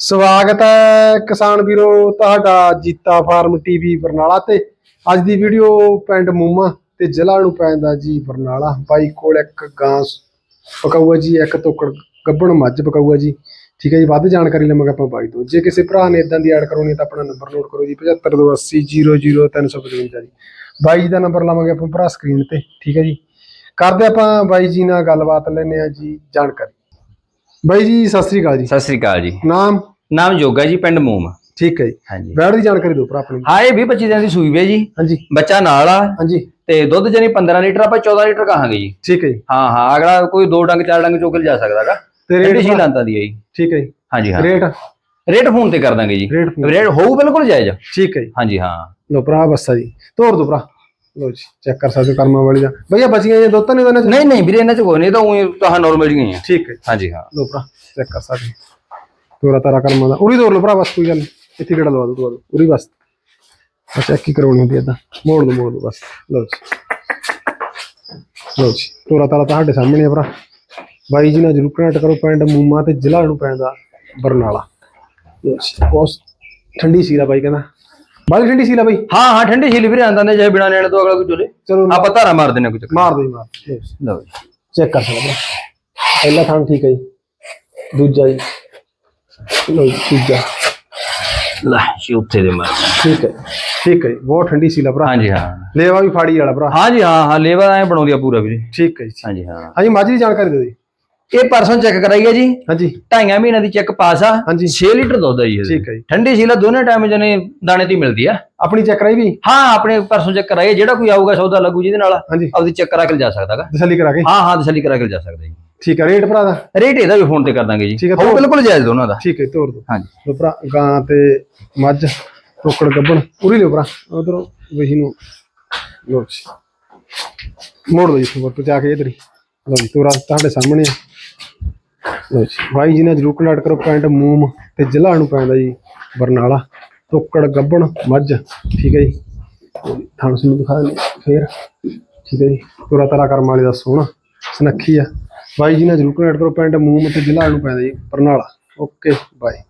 ਸਵਾਗਤ ਹੈ ਕਿਸਾਨ ਵੀਰੋ, ਤੁਹਾਡਾ ਜੀਤਾ ਫਾਰਮ ਟੀਵੀ ਬਰਨਾਲਾ ਤੇ। ਅੱਜ ਦੀ ਵੀਡੀਓ ਪਿੰਡ ਮੂਮਾ ਤੇ ਜ਼ਿਲ੍ਹਾ ਨੂੰ ਪੈਂਦਾ ਜੀ ਬਰਨਾਲਾ। ਬਾਈ ਕੋਲ ਇੱਕ ਗਾਂ ਪਕਾਊਆ ਜੀ, ਇੱਕ ਤੋਕੜ ਗੱਬਣ ਮੱਝ ਪਕਾਊਆ ਜੀ। ਠੀਕ ਹੈ ਜੀ, ਵੱਧ ਜਾਣਕਾਰੀ ਲਵਾਂਗੇ ਆਪਾਂ ਬਾਈ ਤੋਂ। ਜੇ ਕਿਸੇ ਭਰਾ ਨੇ ਇਦਾਂ ਦੀ ਐਡ ਕਰਾਉਣੀ ਹੈ ਤਾਂ ਆਪਣਾ ਨੰਬਰ ਨੋਟ ਕਰੋ ਜੀ 7528000355 ਜੀ। ਬਾਈ ਜੀ ਦਾ ਨੰਬਰ ਲਾਵਾਂਗੇ ਆਪਾਂ ਭਰਾ ਸਕਰੀਨ ਤੇ। ਠੀਕ ਹੈ ਜੀ। ਕਰਦੇ ਆਪਾਂ ਬਾਈ ਜੀ ਨਾਲ ਗੱਲਬਾਤ ਲੈਨੇ ਆ ਜੀ, ਜਾਣਕਾਰੀ। ਬਾਈ ਜੀ ਸਤਿ ਸ੍ਰੀ ਅਕਾਲ ਜੀ। ਸਤਿ ਸ੍ਰੀ ਅਕਾਲ ਜੀ। ਨਾਮ? ਨਾਮ ਜੋਗਾ ਜੀ ਪਿੰਡ ਮੂਮ। ਠੀਕ ਹੈ ਜੀ। ਹਾਂਜੀ। ਬੈਡ ਦੀ ਜਾਣਕਾਰੀ ਦਿਓ ਭਰਾ ਆਪਣੀ। ਹਾਂ ਇਹ 20 25 ਦਿਨ ਦੀ ਸੂਈ ਵੇ ਜੀ। ਹਾਂਜੀ। ਬੱਚਾ ਨਾਲ ਆ। ਹਾਂਜੀ। ਤੇ ਦੁੱਧ ਜਣੀ 15 ਲੀਟਰ ਆਪਾਂ 14 ਲੀਟਰ ਕਹਾਂਗੇ ਜੀ। ਠੀਕ ਹੈ ਜੀ। ਹਾਂ ਹਾਂ ਅਗਲਾ ਕੋਈ ਦੋ ਡੰਗ ਚਾਰ ਡੰਗ ਚੋਕਲ ਜਾ ਸਕਦਾਗਾ। ਤੇ ਰੇਟ ਹੀ ਲਾਂਤਾ ਦੀ ਹੈ ਜੀ। ਠੀਕ ਹੈ ਜੀ। ਹਾਂਜੀ ਹਾਂ। ਰੇਟ? ਰੇਟ ਫੋਨ ਤੇ ਕਰ ਦਾਂਗੇ ਜੀ। ਰੇਟ ਹੋਊ ਬਿਲਕੁਲ ਜਾਇਜ਼। ਠੀਕ ਹੈ ਜੀ। ਹਾਂਜੀ ਹਾਂ। ਲੋ ਭਰਾ ਬੱਸਾ ਜੀ। ਤੋਰ ਦੋ ਭਰਾ। ਲੋ ਜੀ ਚੈੱਕ ਕਰ ਸਕਦੇ ਹੋ ਕਰਮਾਂ ਵਾਲੀ ਦਾ ਭਈਆ ਬਚੀਆਂ ਜੀ ਦੋ ਤਾਂ ਨਹੀਂ ਉਹਨਾਂ ਚ? ਨਹੀਂ ਨਹੀਂ ਵੀਰੇ ਇਹਨਾਂ ਚ ਕੋਈ ਨਹੀਂ ਤਾਂ ਉਹ ਤਾਂ ਨਾਰਮਲ ਜਿਹੀਆਂ ਹੀ ਆ। ਠੀਕ ਹੈ। ਹਾਂਜੀ ਹਾਂ। ਲੋ ਭਰਾ ਚੈੱਕ ਕਰ ਸਕਦੇ ਹੋ। ਤੋਰਾ ਤਾਰਾ ਕਰਮਾਂ ਦਾ। ਉਰੀ ਤੋਰ ਲੋ ਭਰਾ ਬਸ ਕੋਈ ਗੱਲ ਨੀ। ਇੱਥੇ ਕਿਹੜਾ ਲਵਾ ਦੋ ਦਵਾ ਦੋ ਉਰੀ ਬਸ। ਚੈੱਕ ਕੀ ਕਰਾਉਣੀ ਹੁੰਦੀ ਏਦਾਂ। ਮੋੜ ਦੋ ਮੋੜ ਦੋ ਬਸ। ਲੋ ਜੀ। ਲੋ ਜੀ ਤੋਰਾ ਤਾਰਾ ਤੁਹਾਡੇ ਸਾਹਮਣੇ ਆ ਭਰਾ। ਬਾਈ ਜੀ ਨਾਲ ਜਰੂਰ ਕਨੈਕਟ ਕਰੋ ਪਿੰਡ ਮੂਮਾ ਤੇ ਜ਼ਿਲ੍ਹਾ ਨੂੰ ਪੈਂਦਾ ਬਰਨਾਲਾ। ਲਓ ਜੀ, ਬਹੁਤ ਠੰਡੀ ਸੀਲਾ ਬਾਈ ਕਹਿੰਦਾ। ਬਾਈ ਠੰਡੀ ਸੀਲਾ ਬਾਈ? ਹਾਂ ਹਾਂ ਠੰਡੀ ਛੀਲੀ ਵੀਰੇ ਆਂਦਾ ਨੇ ਚਾਹੇ ਬਿਨਾ ਲੈਣ ਤੋਂ ਅਗਲਾ ਕੋਈ ਚੋਲੇ ਚਲੋ ਆਪਾਂ ਧਾਰਾ ਮਾਰ ਦਿੰਨੇ ਕੋਈ ਚੱਕਰ ਮਾਰ ਦੋ ਜੀ ਮਾਰ ਲਓ ਜੀ। ਲਓ ਜੀ। ਚੈੱਕ ਕਰ ਸਕਦੇ ਪਹਿਲਾ ਥਾਂ ਠੀਕ ਹੈ ਜੀ। ਦੂਜਾ ਜੀ। ਲੋ ਜੀ ਤੀਜਾ। ਲੈ ਜੀ ਉੱਥੇ ਦੇ ਮਾਰ ਠੀਕ ਹੈ ਠੀਕ ਹੈ ਜੀ, ਬਹੁਤ ਠੰਡੀ ਸੀ ਲਾ ਭਰਾ। ਹਾਂਜੀ ਹਾਂ। ਲੇਵਾ ਵੀ ਫਾੜੀ ਵਾਲਾ ਭਰਾ। ਹਾਂਜੀ ਹਾਂ ਹਾਂ ਲੇਵਾ ਐ ਬਣਾਉਂਦੀ ਆ ਪੂਰਾ ਵੀਰੇ। ਠੀਕ ਹੈ ਜੀ ਹਾਂਜੀ ਹਾਂ। ਹਾਂਜੀ ਮੱਝ ਦੀ ਜਾਣਕਾਰੀ ਦਿਓ ਜੀ। ਇਹ ਪਰਸੋਂ ਚੈੱਕ ਕਰਾਈ ਹੈ ਜੀ। ਹਾਂਜੀ। ਢਾਈਆਂ ਮਹੀਨਿਆਂ ਦੀ ਚੈੱਕ ਪਾਸ ਆ। ਹਾਂਜੀ। 6 ਲੀਟਰ ਦੁੱਧ ਆ ਜੀ ਇਹਦੇ। ਠੀਕ ਹੈ ਜੀ। ਠੰਡੀ ਸੀਲਾ ਦੋਨੇ ਟਾਈਮ ਜਨੇ ਦਾਣੇ ਦੀ ਮਿਲਦੀ ਆ। ਆਪਣੀ ਚੈੱਕ ਕਰਾਈ ਵੀ? ਹਾਂ ਆਪਣੇ ਪਰਸੋਂ ਚੈੱਕ ਕਰਾਈ ਹੈ, ਜਿਹੜਾ ਕੋਈ ਆਊਗਾ ਸੌਦਾ ਲੱਗੂ ਜਿਹਦੇ ਨਾਲ ਆਪਦੀ ਚੈੱਕ ਕਰਾ ਕੇ ਲਿਜਾ ਸਕਦਾਗਾ ਤਸੱਲੀ ਕਰਾ ਕੇ? ਹਾਂ ਹਾਂ ਤਸੱਲੀ ਕਰਾ ਕੇ ਲਿਜਾ ਸਕਦਾ ਜੀ। ਠੀਕ ਹੈ ਰੇਟ ਭਰਾ ਦਾ? ਰੇਟ ਇਹਦਾ ਵੀ ਫੋਨ ਤੇ ਕਰ ਦਾਂਗੇ ਜੀ। ਹੈ, ਉਹ ਬਿਲਕੁਲ ਜਾਇਜ਼ ਦੋਨਾਂ ਦਾ। ਠੀਕ ਹੈ ਤੋਰ ਦੋ। ਹਾਂਜੀ। ਲੋ ਭਰਾ ਗਾਂ ਤੇ ਮੱਝ ਟੋਕੜ ਗੱਬਣ ਪੂਰੀ ਲਿਓ ਭਰਾ। ਉਧਰੋਂ ਵਹੀ ਨੂੰ ਲੋ ਜੀ। ਮੋੜ ਦੋ ਜੀ ਤੋਂ ਜਾ ਕੇ ਇਧਰ ਹੀ। ਲੋ ਜੀ ਤੋਰਾ ਤੁਹਾਡੇ ਸਾਹਮਣੇ ਆ। ਲੋ ਜੀ ਬਾਈ ਜੀ ਨੇ ਜਰੂਰ ਕੰਟੈਕਟ ਕਰੋ ਪਿੰਡ ਮੂਮ ਤੇ ਜ਼ਿਲ੍ਹਾ ਨੂੰ ਪੈਂਦਾ ਜੀ, ਬਰਨਾਲਾ। ਟੋਕੜ ਗੱਬਣ, ਮੱਝ, ਠੀਕ ਹੈ ਜੀ। ਥਾਂ ਨੂੰ ਦਿਖਾ ਦਿੰਦੇ ਫੇਰ। ਠੀਕ ਹੈ ਜੀ, ਤੋਰਾ ਤਾਰਾ ਕਰਮ ਵਾਲੇ ਦਾ ਸੋਹਣਾ, ਸੁਨੱਖੀ ਆ। ਬਾਈ ਜੀ ਨੇ ਜਰੂਰ ਕੰਟੈਕਟ ਕਰੋ ਪਿੰਡ ਮੂਮ ਤੇ ਜ਼ਿਲ੍ਹਾ ਨੂੰ ਪੈਂਦਾ ਜੀ, ਬਰਨਾਲਾ। Okay, bye.